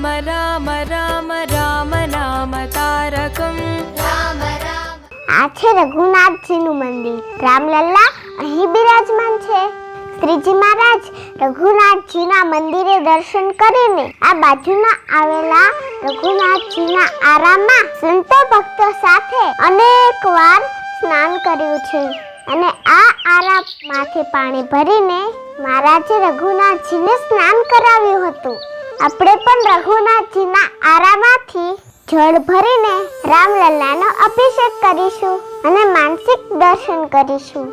राम राम राम राम नाम तारकम् આ છે રઘુનાથજીનું મંદિર રામલલ્લા અહીં બિરાજમાન છે શ્રીજી મહારાજ રઘુનાથજીના મંદિરે દર્શન કરીને આ બાજુમાં આવેલા રઘુનાથજીના આરામમાં સંતો ભક્તો સાથે અનેક વાર સ્નાન કર્યું છે અને આ આરામમાંથી પાણી ભરીને મહારાજે રઘુનાથજીને સ્નાન કરાવ્યું હતું આપણે પણ રઘુનાથજીના આરામાંથી જળ ભરીને રામલલ્લાનો અભિષેક કરીશું અને માનસિક દર્શન કરીશું.